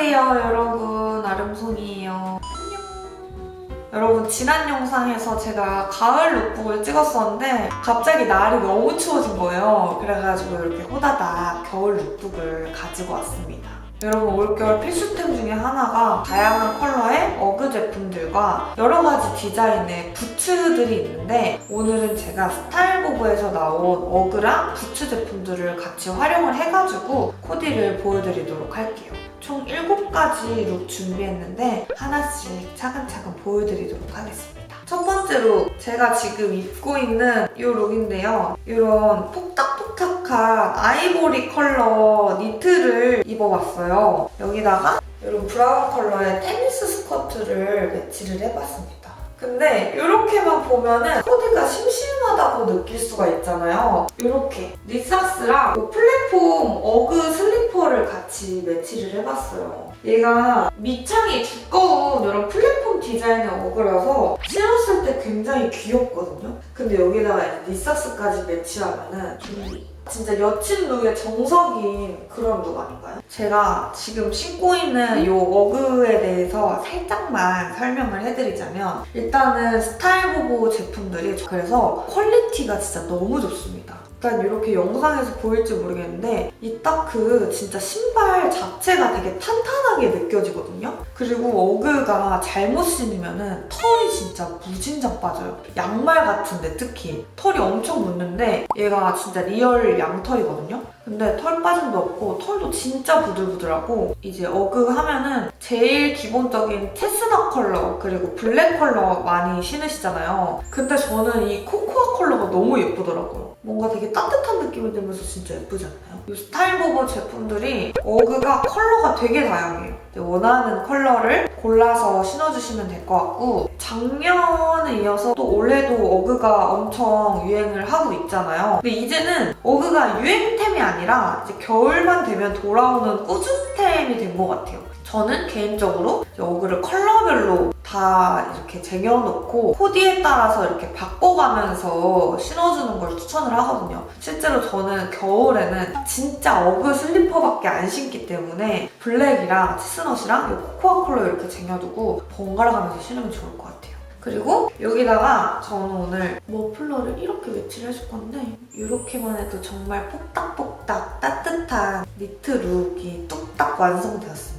안녕하세요 여러분. 아름송이에요. 안녕. 여러분 지난 영상에서 제가 가을 룩북을 찍었었는데 갑자기 날이 너무 추워진 거예요. 그래가지고 이렇게 호다닥 겨울 룩북을 가지고 왔습니다 여러분 올겨울 필수템 중에 하나가 다양한 컬러의 어그 제품들과 여러 가지 디자인의 부츠들이 있는데 오늘은 제가 스타일보브에서 나온 어그랑 부츠 제품들을 같이 활용을 해가지고 코디를 보여드리도록 할게요. 총 7가지 룩 준비했는데 하나씩 차근차근 보여드리도록 하겠습니다. 첫 번째로 제가 지금 입고 있는 이 룩인데요. 이런 폭닥폭닥한 아이보리 컬러 니트를 입어봤어요. 여기다가 이런 브라운 컬러의 테니스 스커트를 매치를 해봤습니다. 근데 이렇게만 보면은 코디가 심심하다고 느낄 수가 있잖아요. 이렇게 니삭스랑 이 플랫폼 어그 슬리퍼를 같이 매치를 해봤어요. 얘가 밑창이 두꺼운 이런 플랫폼 디자인의 어그라서 신었을 때 굉장히 귀엽거든요. 근데 여기다가 니삭스까지 매치하면은 좀 진짜 여친 룩의 정석인 그런 룩 아닌가요? 제가 지금 신고 있는 이 어그에 대해서 살짝만 설명을 해드리자면 일단은 스타일보보 제품들이 그래서 퀄리티가 진짜 너무 좋습니다. 일단 이렇게 영상에서 보일지 모르겠는데 이딱그 진짜 신발 자체가 되게 탄탄하게 느껴지거든요. 그리고 어그가 잘못 신으면은 털이 진짜 무진장 빠져요. 양말 같은데 특히 털이 엄청 묻는데 얘가 진짜 리얼 양털이거든요. 근데 털 빠짐도 없고 털도 진짜 부들부들하고 이제 어그 하면은 제일 기본적인 체스넛 컬러 그리고 블랙 컬러 많이 신으시잖아요. 근데 저는 이 코코아 컬러가 너무 예쁘더라고요. 뭔가 되게 따뜻한 느낌이 들면서 진짜 예쁘지 않나요? 이 스타일보버 제품들이 어그가 컬러가 되게 다양해요. 원하는 컬러를 골라서 신어주시면 될 것 같고 작년에 이어서 또 올해도 어그가 엄청 유행을 하고 있잖아요. 근데 이제는 어그가 유행템이 아니라 이제 겨울만 되면 돌아오는 꾸준템이 된 것 같아요. 저는 개인적으로 어그를 컬러별로 다 이렇게 쟁여놓고 코디에 따라서 이렇게 바꿔가면서 신어주는 걸 추천을 하거든요. 실제로 저는 겨울에는 진짜 어그 슬리퍼밖에 안 신기 때문에 블랙이랑 치스넛이랑 이 코코아 컬러 이렇게 쟁여두고 번갈아 가면서 신으면 좋을 것 같아요. 그리고 여기다가 저는 오늘 머플러를 이렇게 매치를 해줄 건데 이렇게만 해도 정말 폭닥폭닥 따뜻한 니트 룩이 뚝딱 완성되었습니다.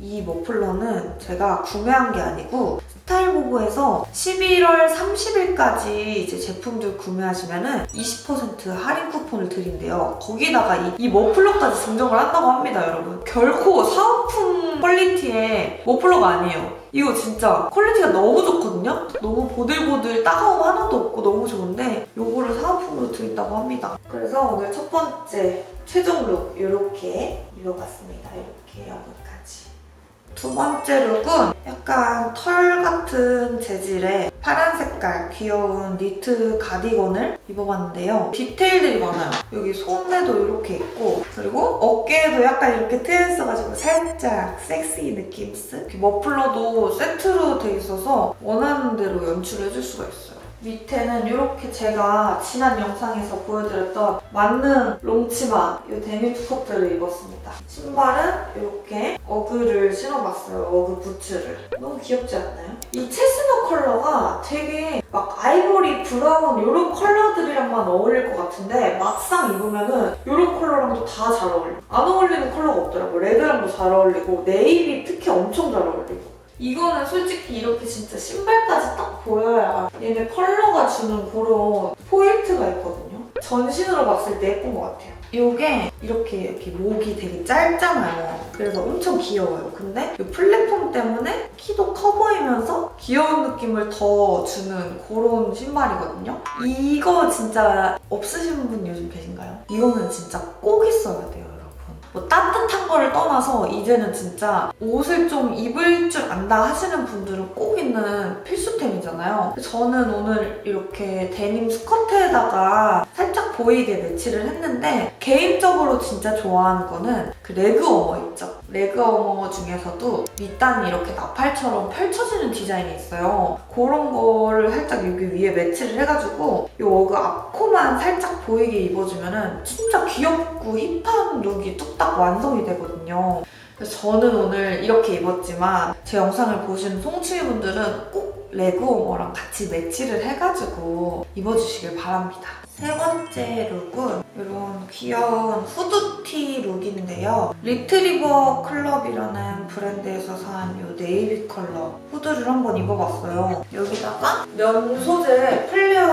이 머플러는 제가 구매한 게 아니고 스타일보브에서 11월 30일까지 이제 제품들 구매하시면은 20% 할인 쿠폰을 드린대요. 거기다가 이, 이 머플러까지 증정을 한다고 합니다, 여러분. 결코 사은품 퀄리티의 머플러가 아니에요. 이거 진짜 퀄리티가 너무 좋거든요? 너무 보들보들 따가움 하나도 없고 너무 좋은데 요거를 사은품으로 드린다고 합니다. 그래서 오늘 첫 번째 최종 룩 이렇게 입어봤습니다. 이렇게 여기까지. 두 번째 룩은 약간 털 같은 재질의 파란 색깔 귀여운 니트 가디건을 입어봤는데요. 디테일들이 많아요. 여기 손에도 이렇게 있고 그리고 어깨에도 약간 이렇게 트였어가지고 살짝 섹시 느낌스 머플러도 세트로 돼 있어서 원하는 대로 연출을 해줄 수가 있어요. 밑에는 이렇게 제가 지난 영상에서 보여드렸던 만능 롱치마 이 데미 투커트를 입었습니다. 신발은 이렇게 어그를 신어봤어요. 어그 부츠를. 너무 귀엽지 않나요? 이 체스넛 컬러가 되게 막 아이보리 브라운 이런 컬러들이랑만 어울릴 것 같은데 막상 입으면은 이런 컬러랑도 다 잘 어울려. 안 어울리는 컬러가 없더라고. 레드랑도 잘 어울리고 네이비 특히 엄청 잘 어울리고. 이거는 솔직히 이렇게 진짜 신발까지 딱 보여야 얘네 컬러가 주는 그런 포인트가 있거든요. 전신으로 봤을 때 예쁜 것 같아요. 이게 이렇게 이렇게 목이 되게 짧잖아요. 그래서 엄청 귀여워요. 근데 이 플랫폼 때문에 키도 커 보이면서 귀여운 느낌을 더 주는 그런 신발이거든요. 이거 진짜 없으신 분 요즘 계신가요? 이거는 진짜 꼭 있어야 돼요. 뭐 따뜻한 거를 떠나서 이제는 진짜 옷을 좀 입을 줄 안다 하시는 분들은 꼭 있는 필수템이잖아요. 저는 오늘 이렇게 데님 스커트에다가 살짝 보이게 매치를 했는데 개인적으로 진짜 좋아하는 거는 그 레그 워머 있죠. 레그 워머 중에서도 밑단이 이렇게 나팔처럼 펼쳐지는 디자인이 있어요. 그런 거를 살짝 여기 위에 매치를 해가지고 이 워그 살짝 보이게 입어주면은 진짜 귀엽고 힙한 룩이 뚝딱 완성이 되거든요. 그래서 저는 오늘 이렇게 입었지만 제 영상을 보시는 송취분들은 꼭 레그워머랑 같이 매치를 해가지고 입어주시길 바랍니다. 세 번째 룩은 이런 귀여운 후드티 룩인데요. 리트리버 클럽이라는 브랜드에서 산 이 네이비 컬러 후드를 한번 입어봤어요. 여기다가 면 소재 플레어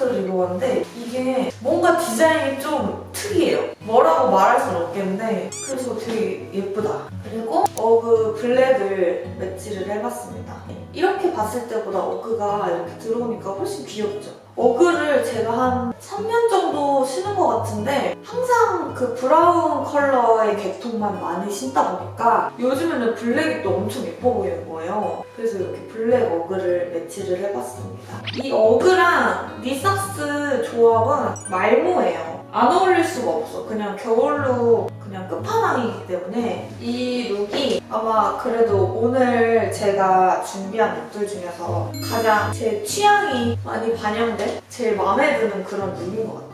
스커트를 입어봤는데 이게 뭔가 디자인이 좀 특이해요. 뭐라고 말할 수는 없겠는데 그래서 되게 예쁘다. 그리고 어그 블랙을 매치를 해봤습니다. 이렇게 봤을 때보다 어그가 이렇게 들어오니까 훨씬 귀엽죠? 어그를 제가 한 3년 정도 신은 것 같은데 항상 그 브라운 컬러의 계통만 많이 신다 보니까 요즘에는 블랙이 또 엄청 예뻐 보이는 거예요. 그래서 이렇게 블랙 어그를 매치를 해봤습니다. 이 어그랑 니삭스 조합은 말모예요. 안 어울릴 수가 없어. 그냥 겨울룩 그냥 끝판왕이기 때문에 이 룩이 아마 그래도 오늘 제가 준비한 룩들 중에서 가장 제 취향이 많이 반영된 제일 마음에 드는 그런 룩인 것 같아요.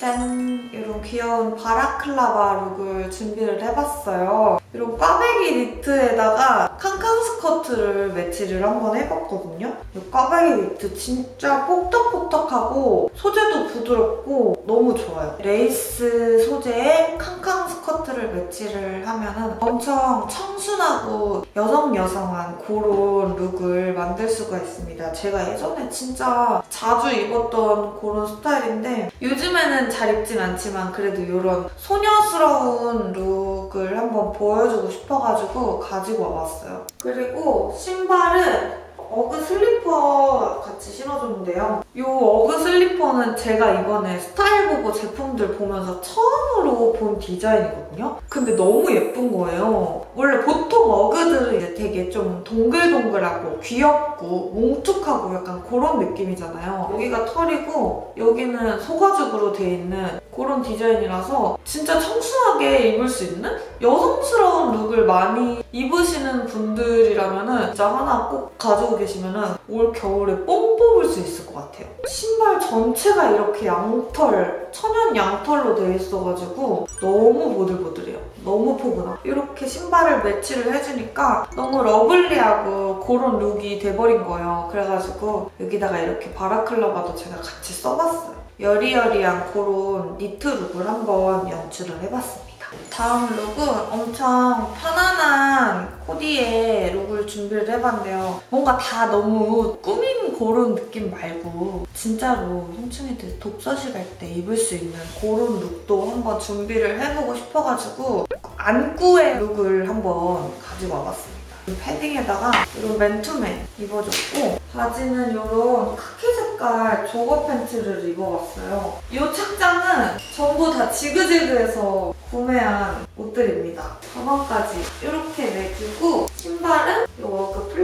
짠! 이런 귀여운 바라클라바 룩을 준비를 해봤어요. 이런 꽈배기 니트에다가 캉캉 스커트를 매치를 한번 해봤거든요. 이 꽈배기 니트 진짜 뽁떡뽁떡하고 소재도 부드럽고 너무 좋아요. 레이스 소재에 캉캉 스커트를 매치를 하면은 엄청 청순하고 여성 여성한 그런 룩을 만들 수가 있습니다. 제가 예전에 진짜 자주 입었던 그런 스타일인데 요즘에는 잘 입진 않지만 그래도 이런 소녀스러운 룩을 한번 보여주고 싶어가지고 가지고 와봤어요. 그리고 신발은 어그 슬리퍼 같이 신어줬는데요. 이 어그 슬리퍼는 제가 이번에 스타 일 보고 제품들 보면서 처음으로 본 디자인이거든요. 근데 너무 예쁜 거예요. 원래 보통 어그들은 이제 되게 좀 동글동글하고 귀엽고 뭉툭하고 약간 그런 느낌이잖아요. 여기가 털이고 여기는 소가죽으로 돼 있는 그런 디자인이라서 진짜 청순하게 입을 수 있는 여성스러운 룩을 많이 입으시는 분들이라면은 진짜 하나 꼭 가지고 계시면은 올 겨울에 뽕 뽑을 수 있을 것 같아요. 신발 전체가 이렇게 양털, 천연 양털로 되어 있어가지고 너무 보들보들해요. 너무 포근하고 이렇게 신발을 매치를 해주니까 너무 러블리하고 그런 룩이 돼버린 거예요. 그래가지고 여기다가 이렇게 바라클라바도 제가 같이 써봤어요. 여리여리한 그런 니트 룩을 한번 연출을 해봤습니다. 다음 룩은 엄청 편안한 코디의 룩을 준비를 해봤는데요. 뭔가 다 너무 꾸민 그런 느낌 말고 진짜로 홍충이들 독서실 갈 때 입을 수 있는 그런 룩도 한번 준비를 해보고 싶어가지고 안구의 룩을 한번 가지고 와봤습니다. 이 패딩에다가 이런 맨투맨 입어줬고 바지는 이런 카키 색깔 조거 팬츠를 입어봤어요. 이 착장은 전부 다 지그재그에서 구매한 옷들입니다. 가방까지 이렇게 매주고 신발은 이거 그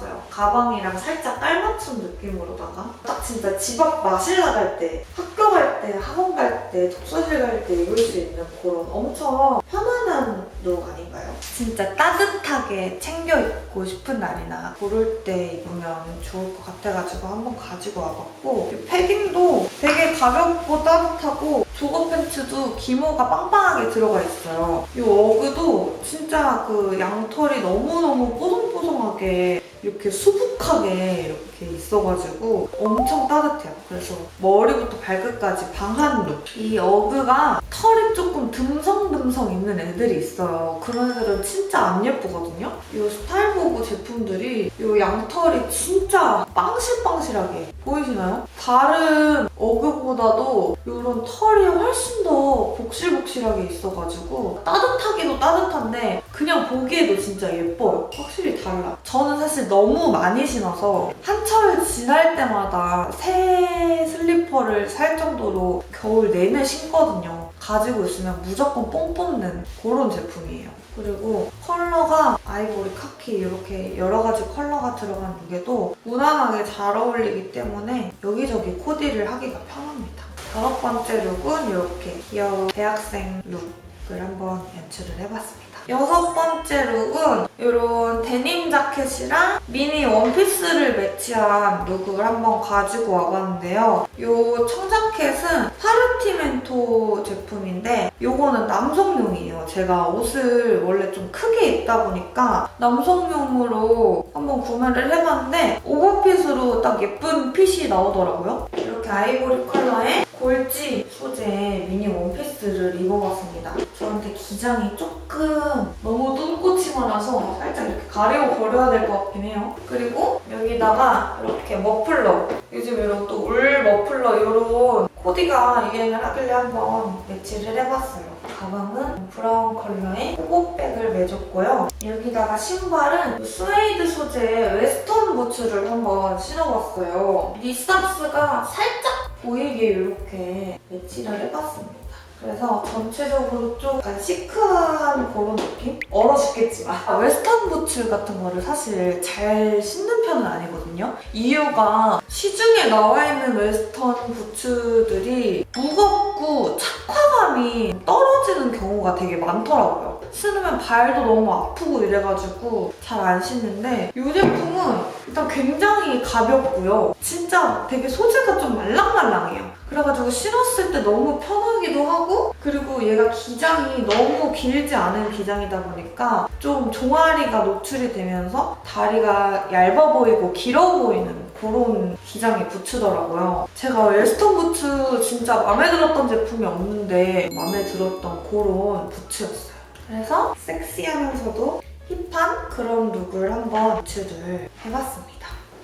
신었어요. 가방이랑 살짝 깔맞춤 느낌으로다가 딱 진짜 집 앞 마실 나갈 때, 학교 갈 때, 학원 갈 때, 독서실 갈 때 입을 수 있는 그런 엄청 편안한 룩 아닌가요? 진짜 따뜻하게 챙겨 입고 싶은 날이나 그럴 때 입으면 좋을 것 같아가지고 한번 가지고 와봤고 이 패딩도 되게 가볍고 따뜻하고 조거 팬츠도 기모가 빵빵하게 들어가 있어요. 이 어그도 진짜 그 양털이 너무너무 뽀송뽀송하게 이렇게 수북하게 이렇게 있어가지고 엄청 따뜻해요. 그래서 머리부터 발끝까지 방한 룩. 이 어그가 털이 조금 듬성듬성 있는 애들이 있어요. 그런 애들은 진짜 안 예쁘거든요. 이 스타일 보고 제품들이 이 양털이 진짜 빵실빵실하게 보이시나요? 다른 어그보다도 이런 털이 훨씬 더 복실복실하게 있어가지고 따뜻하기도 따뜻한데 그냥 보기에도 진짜 예뻐요. 확실히 달라. 저는 사실 너무 많이 신어서 한철 지날 때마다 새 슬리퍼를 살 정도로 겨울 내내 신거든요. 가지고 있으면 무조건 뽕 뽑는 그런 제품이에요. 그리고 컬러가 아이보리, 카키 이렇게 여러 가지 컬러가 들어간 룩에도 무난하게 잘 어울리기 때문에 여기저기 코디를 하기가 편합니다. 다섯 번째 룩은 이렇게 귀여운 대학생 룩을 한번 연출을 해봤습니다. 여섯 번째 룩은 이런 데님 자켓이랑 미니 원피스를 매치한 룩을 한번 가지고 와봤는데요. 이 청자켓은 파르티멘토 제품인데 이거는 남성용이에요. 제가 옷을 원래 좀 크게 입다 보니까 남성용으로 한번 구매를 해봤는데 오버핏으로 딱 예쁜 핏이 나오더라고요. 아이보리 컬러의 골지 소재의 미니 원피스를 입어봤습니다. 저한테 기장이 조금 너무 뚱꼬치만해서 살짝 이렇게 가리고 버려야 될 것 같긴 해요. 그리고 여기다가 이렇게 머플러 요즘 이런 또 울 머플러 이런 코디가 유행을 하길래 한번 매치를 해봤어요. 가방은 브라운 컬러의 호보백을 매줬고요. 여기다가 신발은 스웨이드 소재의 웨스턴 부츠를 한번 신어봤어요. 니삭스가 살짝 보이게 이렇게 매치를 해봤습니다. 그래서 전체적으로 좀 약간 시크한 그런 느낌? 얼어 죽겠지만 아, 웨스턴 부츠 같은 거를 사실 잘 신는 편은 아니거든요. 이유가 시중에 나와 있는 웨스턴 부츠들이 무겁고 착화감이 떨어지는 경우가 되게 많더라고요. 신으면 발도 너무 아프고 이래가지고 잘 안 신는데 이 제품은 일단 굉장히 가볍고요. 진짜 되게 소재가 좀 말랑말랑해요. 그래가지고 신었을 때 너무 편하기도 하고 그리고 얘가 기장이 너무 길지 않은 기장이다 보니까 좀 종아리가 노출이 되면서 다리가 얇아 보이 고 길어 보이는 그런 기장이 부츠더라고요. 제가 웰스턴 부츠 진짜 마음에 들었던 제품이 없는데 마음에 들었던 그런 부츠였어요. 그래서 섹시하면서도 힙한 그런 룩을 한번 부츠를 해봤습니다.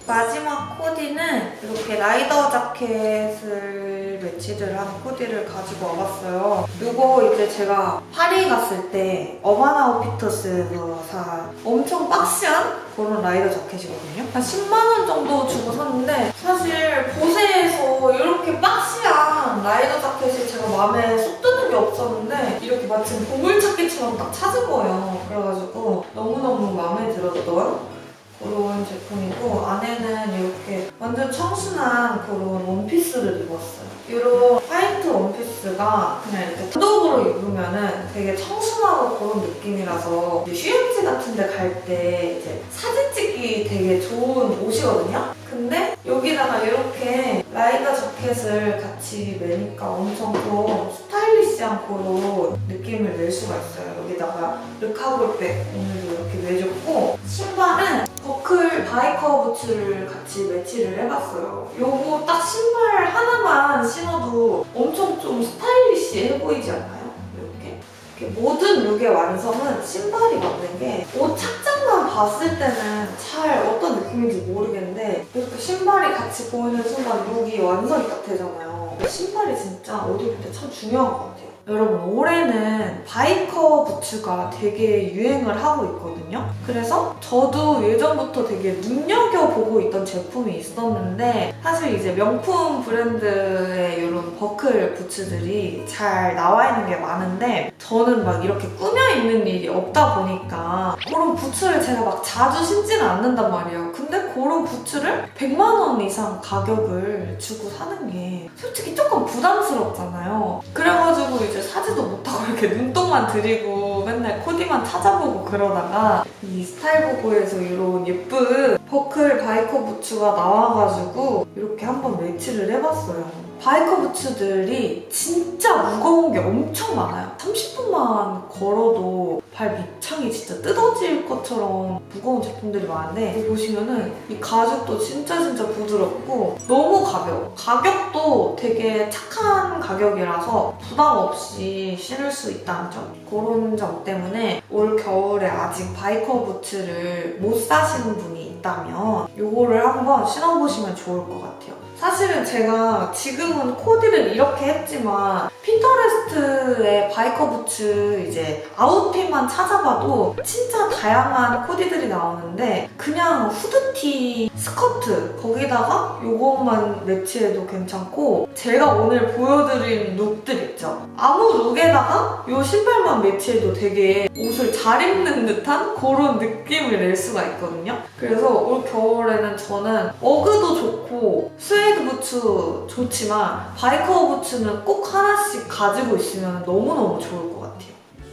마지막 코디는 이렇게 라이더 자켓을 매치를 한 코디를 가지고 와봤어요. 이거 제가 파리 갔을 때 어바나 오피터스에서 산 엄청 박시한 그런 라이더 자켓이거든요. 한 10만 원 정도 주고 샀는데 사실 보세에서 이렇게 박시한 라이더 자켓이 제가 마음에 쏙 드는 게 없었는데 이렇게 마침 보물찾기처럼 딱 찾은 거예요. 그래가지고 너무너무 마음에 들었던 그런 제품이고 안에는 이렇게 완전 청순한 그런 원피스를 입었어요. 이런 화이트 원피스가 그냥 이렇게 단독으로 입으면은 되게 청순하고 그런 느낌이라서 휴양지 같은 데 갈 때 이제 사진 찍기 되게 좋은 옷이거든요? 근데 여기다가 이렇게 라이더 자켓을 같이 매니까 엄청 좀 스타일리시한 그런 느낌을 낼 수가 있어요. 여기다가 르카볼백 오늘도 이렇게 매줬고 신발은 버클 바이커 부츠를 같이 매치를 해봤어요. 요거 딱 신발 하나만 신어도 엄청 좀 스타일리시해 보이지 않나요? 이렇게. 이렇게 모든 룩의 완성은 신발이 맞는 게 옷 착장만 봤을 때는 잘 어떤 느낌인지 모르겠는데 이렇게 신발이 같이 보이는 순간 룩이 완성이 딱 되잖아요. 신발이 진짜 옷 입을 때 참 중요한 것 같아요. 여러분 올해는 바이커 부츠가 되게 유행을 하고 있거든요. 그래서 저도 예전부터 되게 눈여겨보고 있던 제품이 있었는데 사실 이제 명품 브랜드의 이런 버클 부츠들이 잘 나와 있는 게 많은데 저는 막 이렇게 꾸며 입는 일이 없다 보니까 그런 부츠를 제가 막 자주 신지는 않는단 말이에요. 근데 그런 부츠를 100만 원 이상 가격을 주고 사는 게 솔직히 조금 부담스럽잖아요. 그래가지고 이제 사지도 못하고 이렇게 눈동만 들이고 맨날 코디만 찾아보고 그러다가 이 스타일 보고에서 이런 예쁜 버클 바이커 부츠가 나와가지고 이렇게 한번 매치를 해봤어요. 바이커 부츠들이 진짜 무거운 게 엄청 많아요. 30분만 걸어도 발 밑창이 진짜 뜯어질 것처럼 무거운 제품들이 많은데 보시면은 이 가죽도 진짜 진짜 부드럽고 너무 가벼워. 가격도 되게 착한 가격이라서 부담 없이 신을 수 있다는 점. 그런 점 때문에 올 겨울에 아직 바이커 부츠를 못 사시는 분이 있다면 이거를 한번 신어보시면 좋을 것 같아요. 사실은 제가 지금은 코디를 이렇게 했지만 핀터레스트에 바이커 부츠 이제 아웃핏만 찾아봐도 진짜 다양한 코디들이 나오는데 그냥 후드티, 스커트 거기다가 요것만 매치해도 괜찮고 제가 오늘 보여드린 룩들 있죠? 아무 룩에다가 요 신발만 매치해도 되게 옷을 잘 입는 듯한 그런 느낌을 낼 수가 있거든요. 그래서 올 겨울에는 저는 어그도 좋고 스웨이드 부츠 좋지만 바이커 부츠는 꼭 하나씩 가지고 있으면 너무너무 좋을 것 같아요.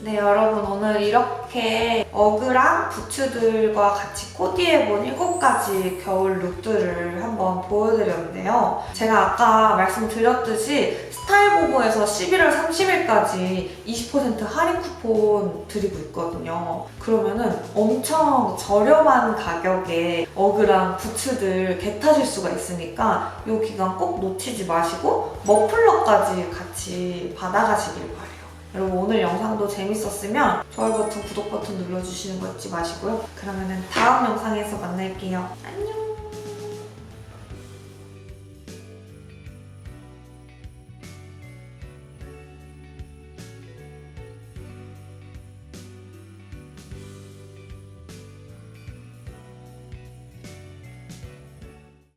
네, 여러분 오늘 이렇게 어그랑 부츠들과 같이 코디해본 7가지 겨울 룩들을 한번 보여드렸는데요. 제가 아까 말씀드렸듯이 스타일보고에서 11월 30일까지 20% 할인 쿠폰 드리고 있거든요. 그러면은 엄청 저렴한 가격에 어그랑 부츠들 겟하실 수가 있으니까 이 기간 꼭 놓치지 마시고 머플러까지 같이 받아가시길 바래요. 여러분 오늘 영상도 재밌었으면 좋아요 버튼, 구독 버튼 눌러주시는 거 잊지 마시고요. 그러면은 다음 영상에서 만날게요. 안녕!